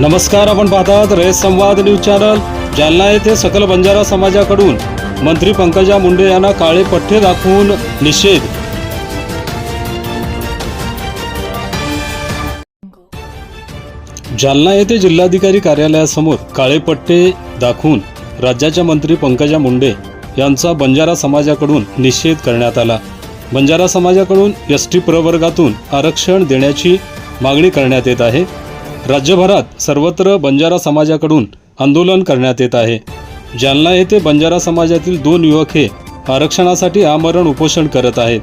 नमस्कार आपण पाहतात रयत संवाद न्यूज चॅनल. जालना येथे सकल बंजारा समाजाकडून मंत्री पंकजा मुंडे यांना काळे पठ्ठे दाखवून निषेध. जालना येथे जिल्हाधिकारी कार्यालयासमोर काळे पट्टे दाखवून राज्याच्या मंत्री पंकजा मुंडे यांचा बंजारा समाजाकडून निषेध करण्यात आला. बंजारा समाजाकडून एस टी प्रवर्गातून आरक्षण देण्याची मागणी करण्यात येत आहे. राज्यभरात सर्वत्र बंजारा समाजाकडून आंदोलन करण्यात येत आहे. जालना येथे बंजारा समाजातील दोन युवक हे आरक्षणासाठी आमरण उपोषण करत आहेत.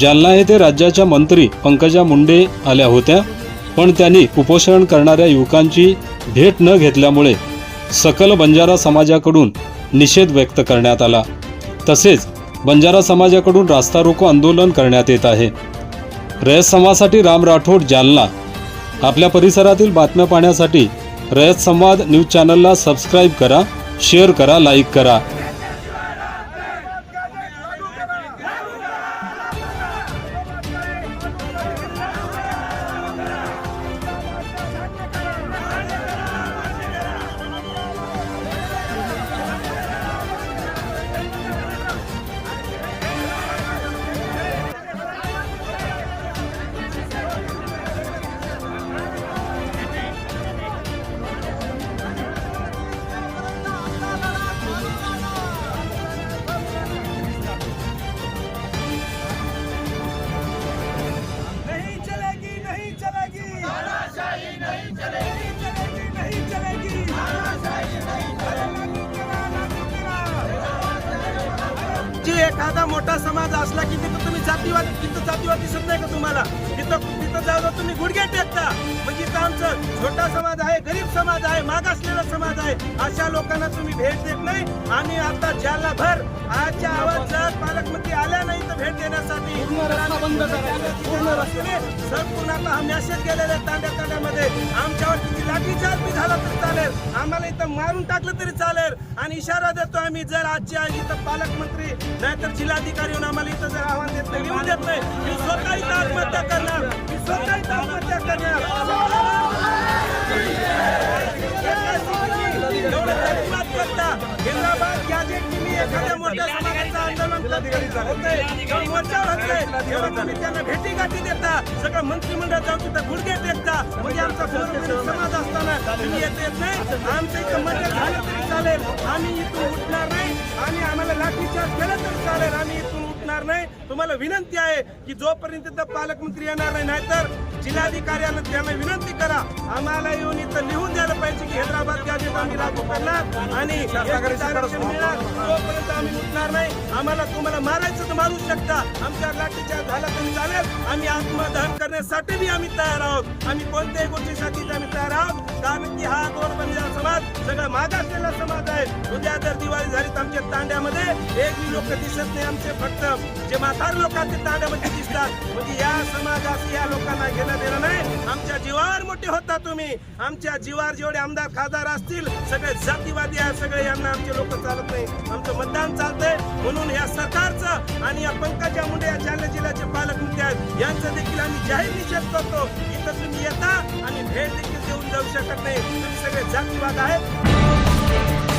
जालना येथे राज्याच्या मंत्री पंकजा मुंडे आल्या होत्या पण त्यांनी उपोषण करणाऱ्या युवकांची भेट न घेतल्यामुळे सकल बंजारा समाजाकडून निषेध व्यक्त करण्यात आला. तसेच बंजारा समाजाकडून रास्ता रोको आंदोलन करण्यात येत आहे. रयत समाजासाठी राम राठोड जालना आपल्या परिसरातील बातम्या पाहण्यासाठी रयत संवाद न्यूज चॅनलला सबस्क्राईब करा शेअर करा लाईक करा. एखादा मोठा समाज असला की तिथं तुम्ही जातीवाद तिथं जातीवाद दिसत नाही का तुम्हाला तिथं तिथं जाऊ तुम्ही गुडघे टेकता म्हणजे इथं आमचं छोटा समाज आहे गरीब समाज आहे मागासलेला समाज आहे अशा लोकांना तुम्ही भेट देत नाही आम्ही आता जालना भर आजच्या आवाज पालकमंत्री आल्या नाही तर भेट देण्यासाठी बंद पूर्ण रस्त्याने संपूर्ण आता हा मेसेज गेलेला तांड्या तांड्यामध्ये आमच्यावर किती लाठीचार्ज झाला तरी आम्हाला इथं मारून टाकलं तरी चालेल. आणि इशारा देतो आम्ही जर आजची आजच्या इथं पालकमंत्री नाहीतर जिल्हाधिकारी येऊन आम्हाला इथं जर आव्हान देत नाही देत नाही. मी स्वतः इथं आत्महत्या करणार. मी स्वतः इथं आत्महत्या करणार. एखाद्या मोठ्या समाजाचं आंदोलन तुम्ही त्यांना भेटी गाठी देता. सगळं मंत्रिमंडळ जाऊन तिथं गुडघे टेकता म्हणजे आमचा समाज असताना तुम्ही येत येत नाही. आमचं इथं मदत झालं तरी चालेल. आम्ही इथून उठणार नाही. आणि आम्हाला लाठीचार्ज केलं तरी चालेल. आम्ही इथून उठणार नाही. तुम्हाला विनंती आहे की जोपर्यंत पालकमंत्री येणार नाही नाहीतर जिल्हाधिकाऱ्यांना त्यांना विनंती करा. आम्हाला येऊन इथं लिहून द्यायला पाहिजे की हैदराबाद गॅजेट आम्ही लागू करणार आणि मिळणार. तोपर्यंत आम्ही उठणार नाही आम्हाला तुम्हाला मारायचं तर मारू शकता. आमच्या लाठीच्या झाला तरी चालेल. आम्ही आत्मदहन करण्यासाठी बी आम्ही तयार आहोत. आम्ही कोणत्याही गोष्टीसाठी आम्ही तयार आहोत. कारण की हा बंजारा समाज सगळा मागासलेला समाज आहे. उद्या जर दिवाळी झाली तर आमच्या तांड्यामध्ये एक लोक दिसत नाही आमचे फक्त. जे म्हातार लोकांचे आहेत तांड्यामध्ये म्हणजे दिसतात म्हणजे या समाजाशी या लोकांना घेणं देणं नाही. आमच्या जीवावर मोठे होता तुम्ही. आमच्या जीवावर जेवढे आमदार खासदार असतील सगळे जातीवादी आहे सगळे यांना आमचे लोक चालत नाही. आमचं मतदान चालतंय. म्हणून या सरकारचं आणि या पंकजा मुंडे या जालना जिल्ह्याचे पालकमंत्री आहेत यांचं देखील आम्ही जाहीर निषेध करतो. इथं तुम्ही येता आणि भेट देखील देऊन जाऊ शकत नाही. तुम्ही सगळे जातीवाद आहेत.